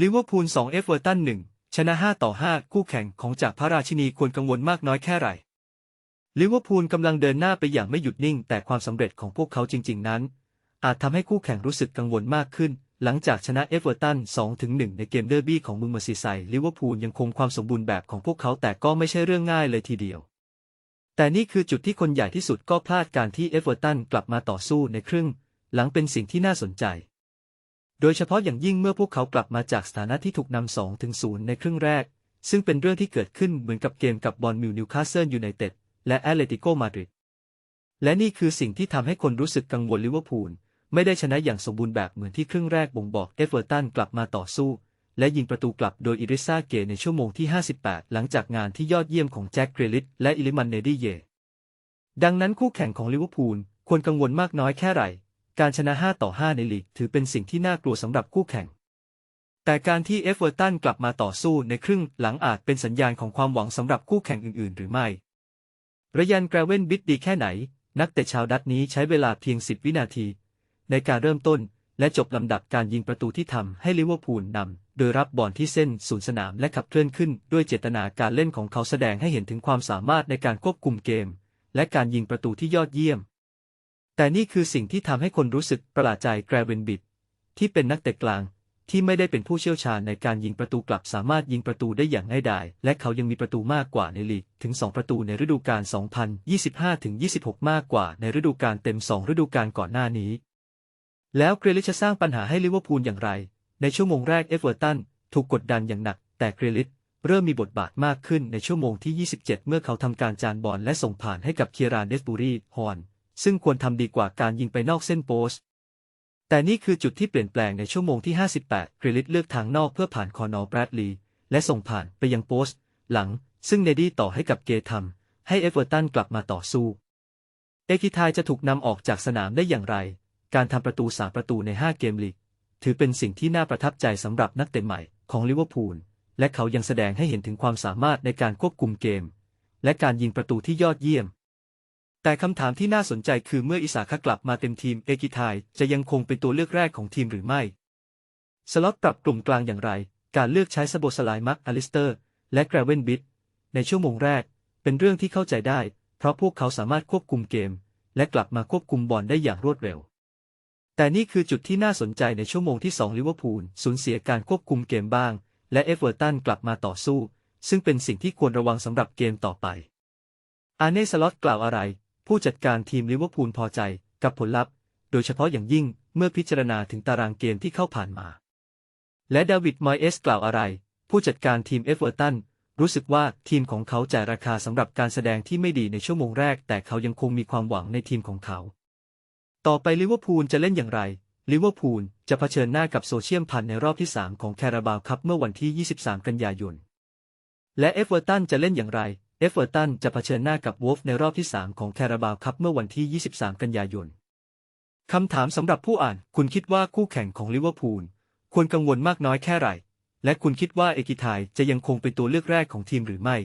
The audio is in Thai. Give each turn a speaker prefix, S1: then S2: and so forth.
S1: ลิเวอร์พูล2เอฟเวอร์ตัน1ชนะ 5 ต่อ 5 คู่แข่งของจากพระราชินีควรกังวลมากน้อยแค่ไหนลิเวอร์พูลกำลังเดินหน้าไปอย่างไม่หยุดนิ่ง แต่ความสำเร็จของพวกเขาจริง ๆ นั้น อาจทำให้คู่แข่งรู้สึกกังวลมากขึ้น หลังจากชนะเอฟเวอร์ตัน 2-1 ในเกมเดอร์บี้ของเมืองเมอร์ซีไซด์ลิเวอร์พูลยังคงความสมบูรณ์แบบของพวกเขาแต่ก็ไม่ใช่เรื่องง่ายเลยทีเดียว แต่นี่คือจุดที่คนใหญ่ที่สุดก็พลาดการที่เอฟเวอร์ตันกลับมาต่อสู้ในครึ่ง หลังเป็นสิ่งที่น่าสนใจ โดยเฉพาะอย่างยิ่งเมื่อพวกเขากลับมาจากสถานะที่ถูกนำ2ถึง0ในครึ่งแรก ซึ่งเป็นเรื่องที่เกิดขึ้นเหมือนกับเกมกับบอลมิวนิวคาสเซิลยูไนเต็ดและแอตเลติโกมาดริดและนี่คือสิ่งที่ทำให้คนรู้สึกกังวลลิเวอร์พูลไม่ได้ชนะอย่างสมบูรณ์แบบเหมือนที่ครึ่งแรกบ่งบอกเอฟเวอร์ตันกลับมาต่อสู้ และยิงประตูกลับโดยอิริซาเกในชั่วโมงที่ 58 หลังจากงานที่ยอดเยี่ยมของแจ็คเกรลิตและอิลิมันเนดี้เย ดังนั้นคู่แข่งของลิเวอร์พูลควรกังวลมากน้อยแค่ไหน การชนะ 5 ต่อ 5 ในลีกถือเป็นสิ่งที่น่ากลัวสำหรับคู่แข่ง แต่การที่เอฟเวอร์ตันกลับมาต่อสู้ในครึ่งหลังอาจเป็นสัญญาณของความหวังสำหรับคู่แข่งอื่น ๆ หรือไม่ ระยันแกรเวนบิดดีแค่ไหน นักเตะชาวดัตช์นี้ใช้เวลาเพียง 10 วินาที ในการเริ่มต้นและจบลำดับการยิงประตูที่ทำให้ลิเวอร์พูลนำโดยรับบอลที่เส้นศูนย์สนามและขับเคลื่อนขึ้น ด้วยเจตนาการเล่นของเขาแสดงให้เห็นถึงความสามารถในการควบคุมเกม และการยิงประตูที่ยอดเยี่ยม แต่นี่คือสิ่งที่ทำให้คนรู้สึกประหลาดใจแกรเวนบิดที่เป็นนักเตะกลางที่ไม่ได้เป็นผู้เชี่ยวชาญในการยิงประตูกลับสามารถยิงประตูได้อย่างง่ายดาย และเขายังมีประตูมากกว่าในลีก ถึง 2 ประตูในฤดูกาล 2025-26 มากกว่าในฤดูกาลเต็ม 2 ฤดูกาลก่อนหน้านี้ แล้วเกรลิชจะสร้างปัญหาให้ลิเวอร์พูลอย่างไร ในชั่วโมงแรกเอฟเวอร์ตันถูกกดดันอย่างหนัก แต่เกรลิชเริ่มมีบทบาทมากขึ้นในชั่วโมงที่ 27 เมื่อเขาทำการจานบอลและส่งผ่านให้กับเคียรานเดสบูรีฮอน ซึ่งควรทำดีกว่าการยิงไปนอกเส้นโปสต์แต่นี่คือจุดที่เปลี่ยนแปลงในชั่วโมงที่ 58กริลิตเลือกทางนอกเพื่อผ่านคอนอร์แบรดลีย์และส่งผ่านไปยังโปสต์ หลัง ซึ่งเนดี้ต่อให้กับเกทำให้เอเวอร์ตันกลับมาต่อสู้ เอกิทายจะถูกนำออกจากสนามได้อย่างไร การทำประตูสามประตูใน 5 เกมลีก ถือเป็นสิ่งที่น่าประทับใจสำหรับนักเตะใหม่ของลิเวอร์พูล และเขายังแสดงให้เห็นถึงความสามารถในการควบคุมเกม และการยิงประตูที่ยอดเยี่ยม แต่คำถามที่น่าสนใจคือเมื่ออิสาคกลับมาเต็มทีมเอกิทายจะยังคงเป็นตัวเลือกแรกของทีมหรือไม่ สล็อตปรับกลุ่มกลางอย่างไร การเลือกใช้สโบสไลมักอลิสเตอร์ และแกรเวนบิทในชั่วโมงแรก เป็นเรื่องที่เข้าใจได้ เพราะพวกเขาสามารถควบคุมเกม และกลับมาควบคุมบอลได้อย่างรวดเร็ว แต่นี่คือจุดที่น่าสนใจในชั่วโมงที่2ลิเวอร์พูลสูญเสียการควบคุมเกมบ้าง และเอฟเวอร์ตันกลับมาต่อสู้ ซึ่งเป็นสิ่งที่ควรระวังสำหรับเกมต่อไปอาเน่สล็อตกล่าวอะไร ผู้จัดการทีมลิเวอร์พูลพอใจกับผลลัพธ์ โดยเฉพาะอย่างยิ่งเมื่อพิจารณาถึงตารางเกมที่เข้าผ่านมา และดาวิดมอยเอสกล่าวอะไร ผู้จัดการทีมเอฟเวอร์ตันรู้สึกว่าทีมของเขาจ่ายราคาสำหรับการแสดงที่ไม่ดีในชั่วโมงแรก แต่เขายังคงมีความหวังในทีมของเขา ต่อไปลิเวอร์พูลจะเล่นอย่างไรลิเวอร์พูลจะเผชิญหน้ากับโซเชียมพันในรอบที่ 3 ของแคราบาวคัพเมื่อวันที่ 23 กันยายน และเอฟเวอร์ตันจะเล่นอย่างไร เอฟเวอร์ตันจะเผชิญหน้ากับวอลฟในรอบที่ 3 ของแคราบาวคัพเมื่อวันที่ 23 กันยายน คำถามสำหรับผู้อ่าน คุณคิดว่าคู่แข่งของลิเวอร์พูลควรกังวลมากน้อยแค่ไหนและคุณคิดว่าเอกิทายจะยังคงเป็นตัวเลือกแรกของทีมหรือไม่